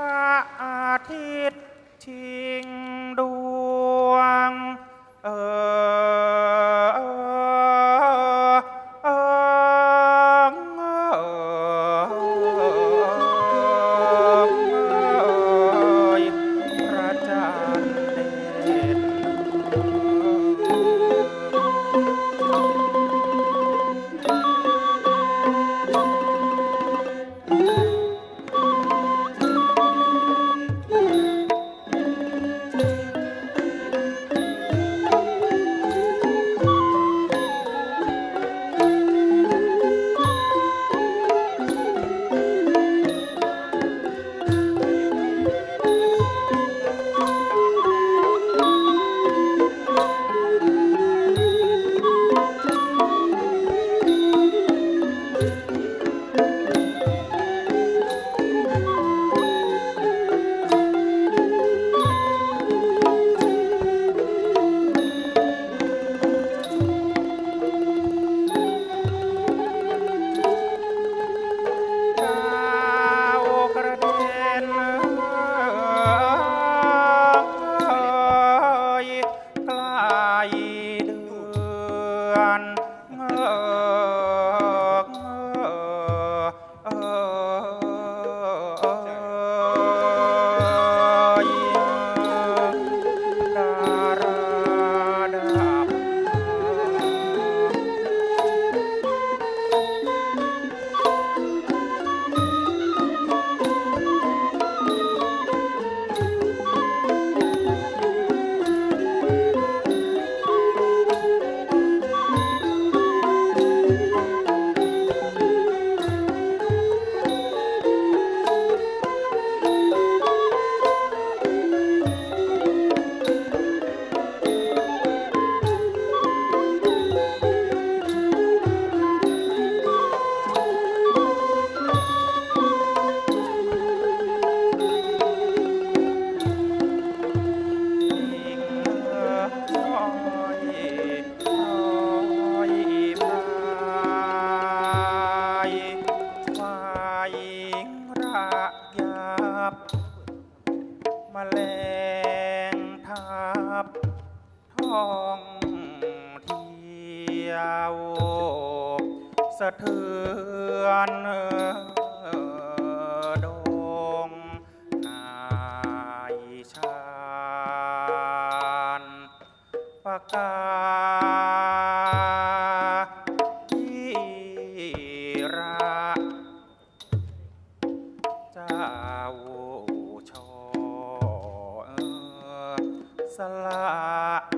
ระอาทิตย์ชิง ท้องเที่ยวสะเทือนดงนายชาญปากกาที่ระเจ้าชอสละ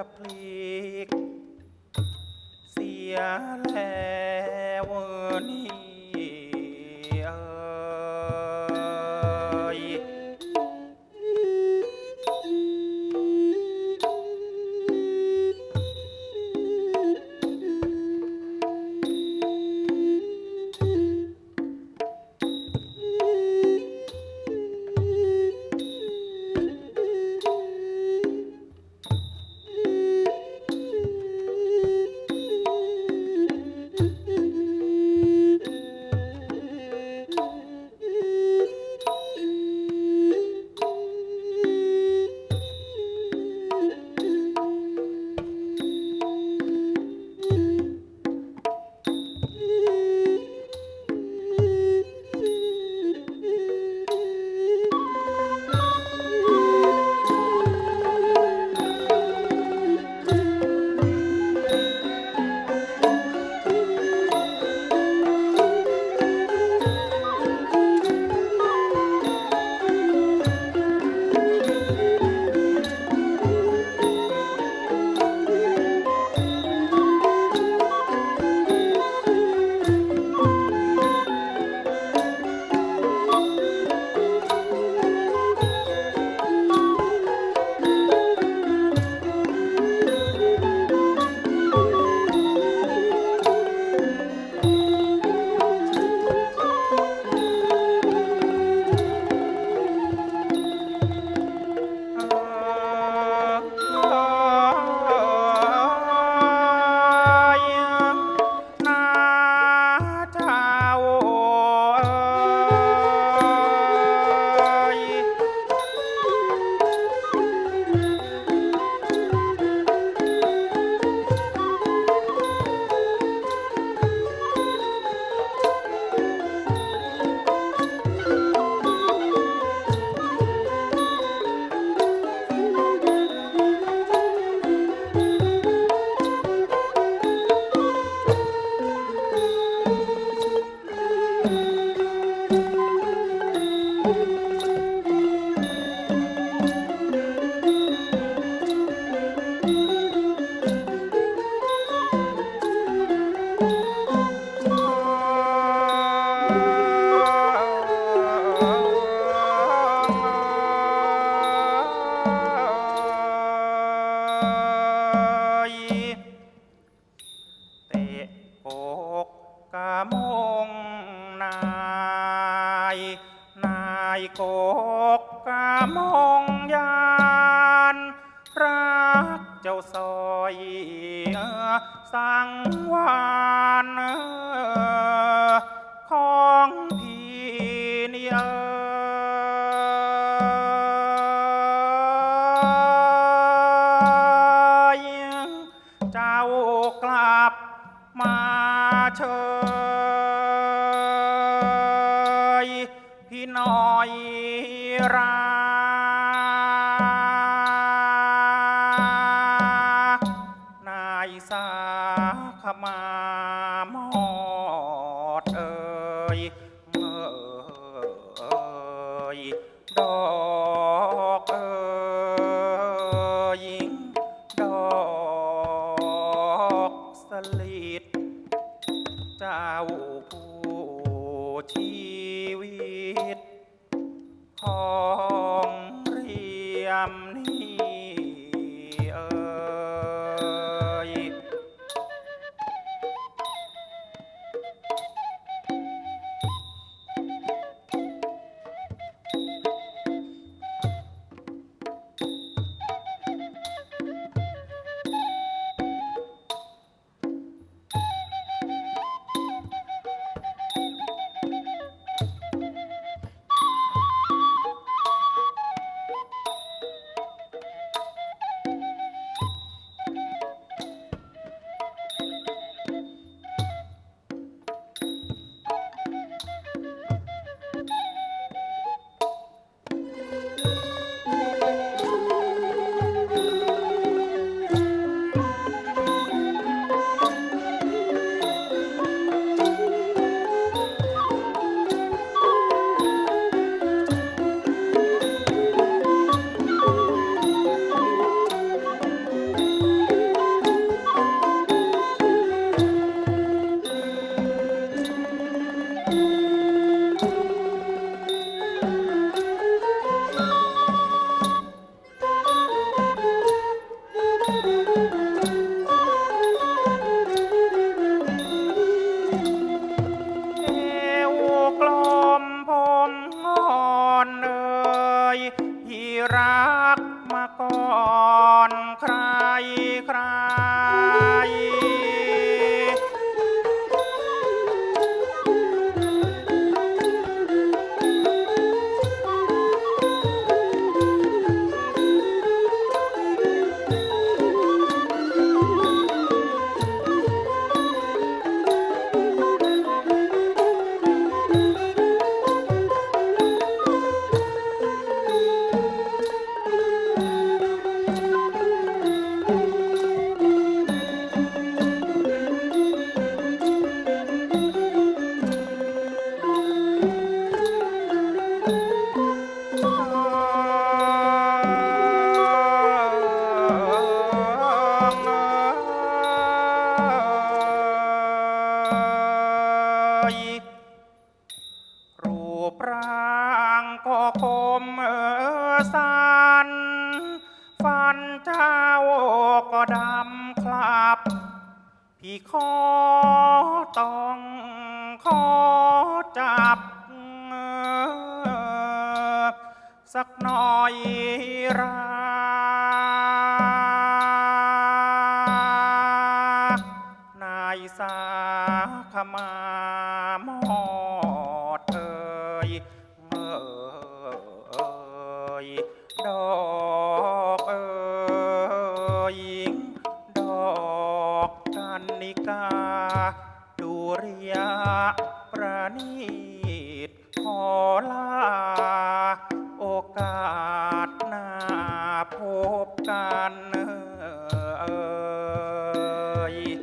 จะพลีก เสียแล้วนี่ สังวานของพี่นี่เจ้ากลับมาเชยพี่น้อยรา ลิต เจ้าผู้ชีวิตขอ พี่ขอต้องขอจับ สักหน่อยราายสาขมามอดเอ่ยเอ่ยดอ 一